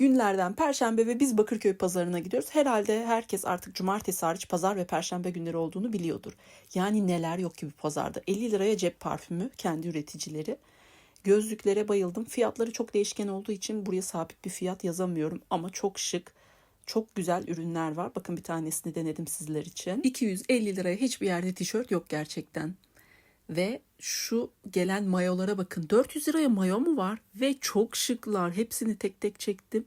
günlerden perşembe ve biz Bakırköy pazarına gidiyoruz. Herhalde herkes artık cumartesi hariç pazar ve perşembe günleri olduğunu biliyordur. Yani neler yok gibi pazarda. 50 liraya cep parfümü kendi üreticileri. Gözlüklere bayıldım. Fiyatları çok değişken olduğu için buraya sabit bir fiyat yazamıyorum ama çok şık. Çok güzel ürünler var. Bakın bir tanesini denedim sizler için. 250 liraya hiçbir yerde tişört yok gerçekten. Ve şu gelen mayolara bakın. 400 liraya mayo mu var? Ve çok şıklar. Hepsini tek tek çektim.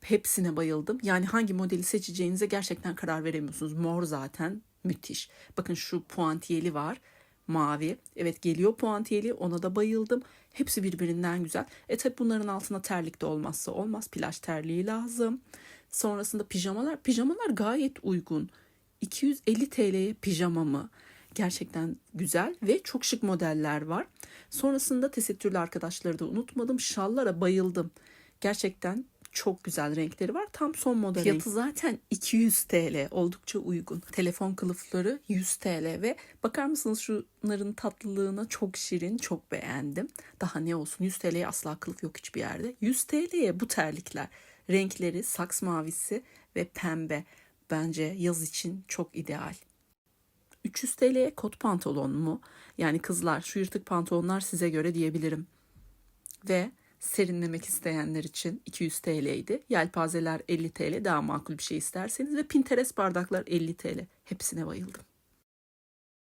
Hepsine bayıldım. Yani hangi modeli seçeceğinize gerçekten karar veremiyorsunuz. Mor zaten müthiş. Bakın şu puantiyeli var. Mavi. Evet geliyor puantiyeli. Ona da bayıldım. Hepsi birbirinden güzel. E tabi bunların altına terlik de olmazsa olmaz. Plaj terliği lazım. Sonrasında pijamalar. Pijamalar gayet uygun. 250 TL'ye pijama mı? Gerçekten güzel ve çok şık modeller var. Sonrasında tesettürlü arkadaşları da unutmadım. Şallara bayıldım. Gerçekten çok güzel renkleri var. Tam son model. Fiyatı zaten 200 TL. Oldukça uygun. Telefon kılıfları 100 TL ve bakar mısınız şunların tatlılığına çok şirin, çok beğendim. Daha ne olsun 100 TL'ye asla kılıf yok hiçbir yerde. 100 TL'ye bu terlikler. Renkleri saks mavisi ve pembe. Bence yaz için çok ideal. 300 TL'ye kot pantolon mu? Yani kızlar şu yırtık pantolonlar size göre diyebilirim. Ve serinlemek isteyenler için 200 TL'ydi. Yelpazeler 50 TL daha makul bir şey isterseniz ve Pinterest bardaklar 50 TL. Hepsine bayıldım.